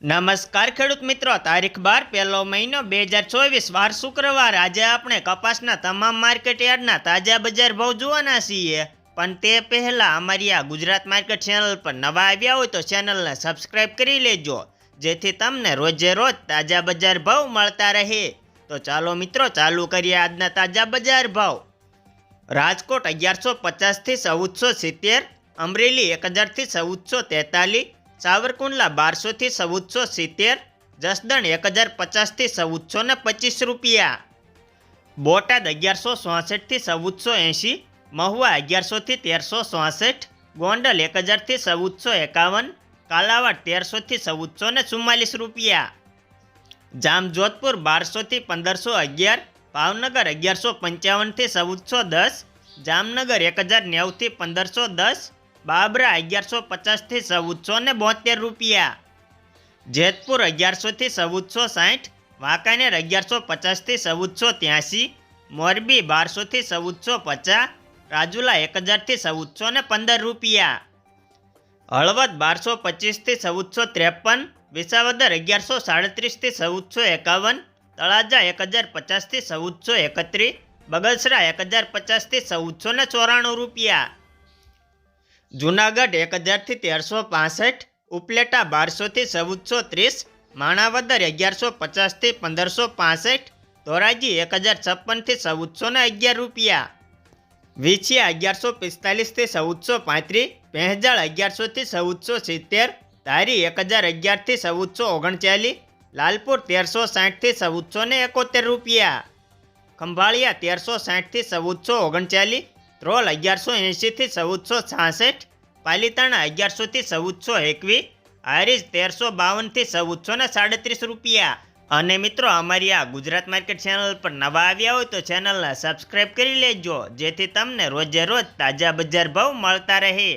નમસ્કાર ખેડૂત મિત્રો, તારીખ બાર પહેલો મહિનો બે હજાર ચોવીસ, વાર શુક્રવાર. આજે આપણે કપાસના તમામ માર્કેટ યાર્ડના તાજા બજાર ભાવ જોવાના છીએ. પણ તે પહેલાં અમારી આ ગુજરાત માર્કેટ ચેનલ પર નવા આવ્યા હોય તો ચેનલને સબસ્ક્રાઇબ કરી લેજો, જેથી તમને રોજે રોજ તાજા બજાર ભાવ મળતા રહે. તો ચાલો મિત્રો, ચાલુ કરીએ આજના તાજા બજાર ભાવ. રાજકોટ અગિયારસો પચાસથી ચૌદસો સિત્તેર, અમરેલી એક હજારથી ચૌદસો તેતાલીસ સાવરકુંડલા બારસોથી ચૌદસો સિત્તેર, જસદણ એક હજાર પચાસથી ચૌદસો ને પચીસ રૂપિયા. બોટાદ અગિયારસો ચોસઠથી ચૌદસો એંશી, મહુવા અગિયારસોથી તેરસો ચોસઠ ગોંડલ એક હજારથી ચૌદસો એકાવન, કાલાવાડ તેરસોથી ચૌદસો ને ચુમ્માલીસ રૂપિયા. જામજોધપુર બારસોથી પંદરસો અગિયાર, ભાવનગર અગિયારસો પંચાવનથી ચૌદસો દસ, જામનગર એક હજાર નેવુંથી પંદરસો દસ બાબરા અગિયારસો પચાસથી ચૌદસો ને બોતેર રૂપિયા. જેતપુર અગિયારસોથી ચૌદસો સાઠ, વાંકાનેર અગિયારસો પચાસથી ચૌદસો ત્યાંસી મોરબી બારસોથી ચૌદસો પચાસ, રાજુલા એક હજારથી ચૌદસો ને પંદર રૂપિયા. હળવદ બારસો પચીસથી ચૌદસો ત્રેપન, વિસાવદર અગિયારસો સાડત્રીસથી ચૌદસો એકાવન, તળાજા એક હજાર પચાસથી ચૌદસો એકત્રીસ, બગસરા એક હજાર પચાસથી ચૌદસો ને ચોરાણું રૂપિયા. જુનાગઢ એક હજારથી તેરસો પાસઠ, ઉપલેટા બારસોથી ચૌદસો ત્રીસ, માણાવદર અગિયારસો પચાસથી પંદરસો પાસઠ, ધોરાજી એક હજાર છપ્પનથી ચૌદસો ને અગિયાર રૂપિયા. વિછિયા અગિયારસો પિસ્તાલીસથી ચૌદસો પાંત્રીસ પહેજાળ અગિયારસોથી ચૌદસો સિત્તેર, ધારી એક હજાર અગિયારથી ચૌદસો ઓગણચાલીસ, લાલપુર તેરસો સાઠથી ચૌદસો ને એકોતેર રૂપિયા. ખંભાળિયા તેરસો સાઠથી ચૌદસો ઓગણચાલીસ ધ્રોલ અગિયારસો એંશીથી ચૌદસો છાસઠ, પાલિતાણ અગિયારસોથી ચૌદસો એકવીસ, હારીજ તેરસો બાવનથી ચૌદસો ને સાડત્રીસ રૂપિયા. અને મિત્રો, અમારી આ ગુજરાત માર્કેટ ચેનલ પર નવા આવ્યા હોય તો ચેનલને સબસ્ક્રાઇબ કરી લેજો, જેથી તમને રોજે રોજ તાજા બજાર ભાવ મળતા રહે.